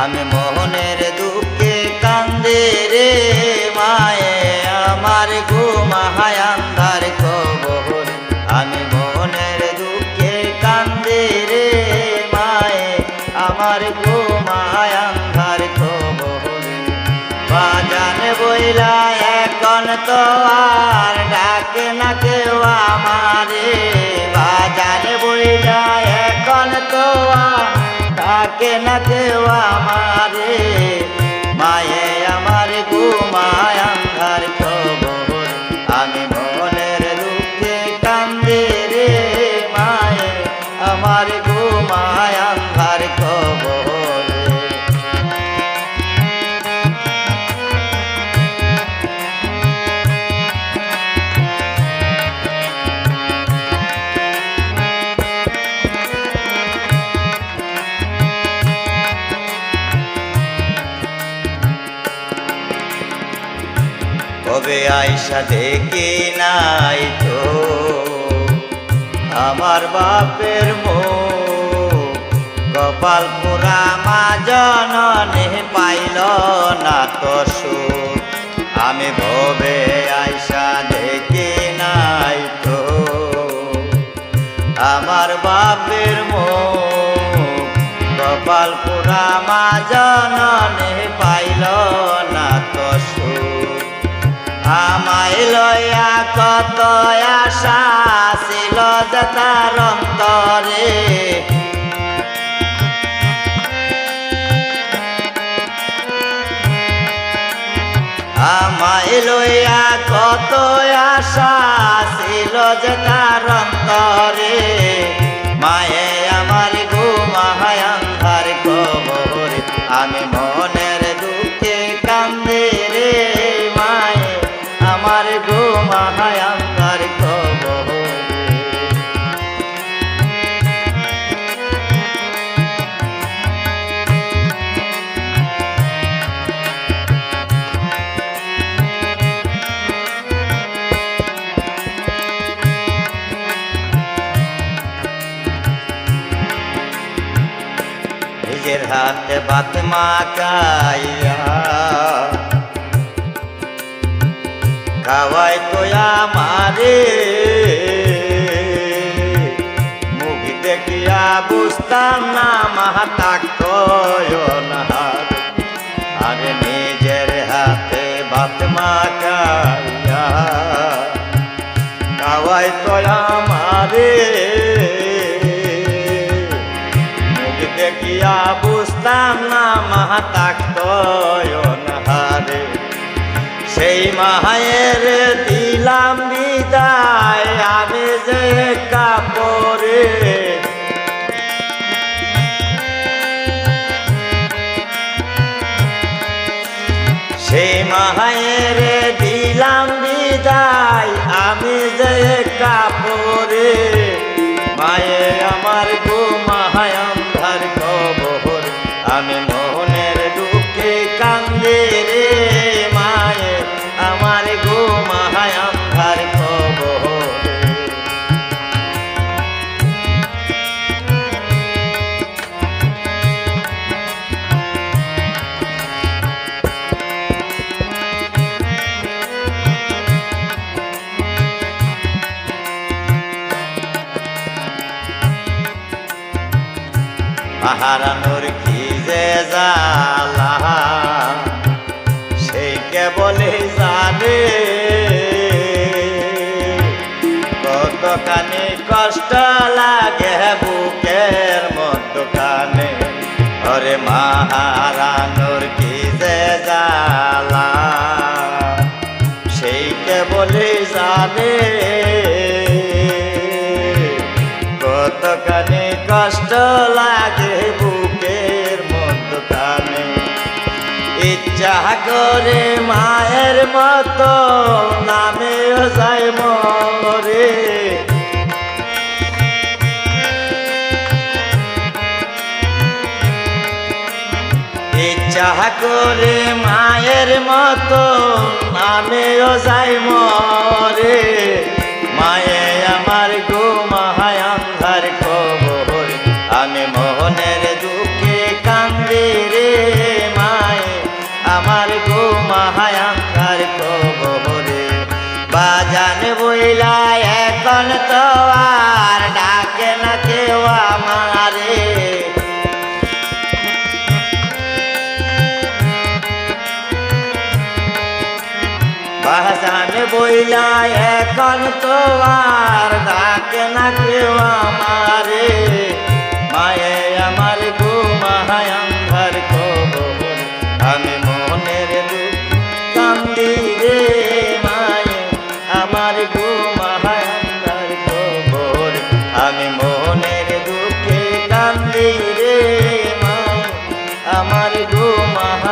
আমি মোহনের দুঃখে কান্দে রে মায়ে, আমার ঘুমাহায় আন্ধার কবর আমি মোহনের দুঃখে কান্দে রে মায়ে, আমার ঘুমাহায় আন্ধার কবর বাজানে বইলা এখন তো আর না দেওয়া আমারে মায়ে আমার ঘুমায় আয়সা দেখি নাই তো। আমার বাপের মুখ কপাল পুরা মা জননে পাইল না তো আমি ভবে আয়সা দেখি নাই তো। আমার বাপের মুখ কপাল পুরা মা জননে পাইল না আমায় লয়া কত আশা ছিল যে তার অন্তরে। আমায় লইয়া কত আশা ছিল যে তার অন্তরে। মায়ে আমার ঘুমায় আন্ধার কবর আমি মনের দুঃখে কান্দে নিজের হাতে ভাত মাকাইয়া খাওয়াই তোয়া মারে মুখ দেখিয়া বুঝতাম না মাহাতাক আরে নিজের দেখিয়া বুঝতাম না মাহাতাক হারে। সেই মায়ের দিলাম বিদায়, আমি যে কাপড়ে। সেই মায়ের দিলাম বিদায় হারানোর কি যে জালা সেই কেবলে জানে। কতখানি কষ্ট লাগে বুকের মতখানে হরে মাহারানোর লাগে বুকের মধ্যখানে। ইচ্ছা করে মায়ের মতো নামেও যায় মরে। ইচ্ছা করে মায়ের মতো আমিও যাই মরে। বইলা এখন তো আর ডাকে না কেউ আমারে। মায়ে, আমার গো অন্ধর আমি মনের কান্দি রে মায়ে, আমার ঘুমায় অন্ধর কবর। আমি মনের দুঃখে কান্দি রে মা আমার ঘুমায়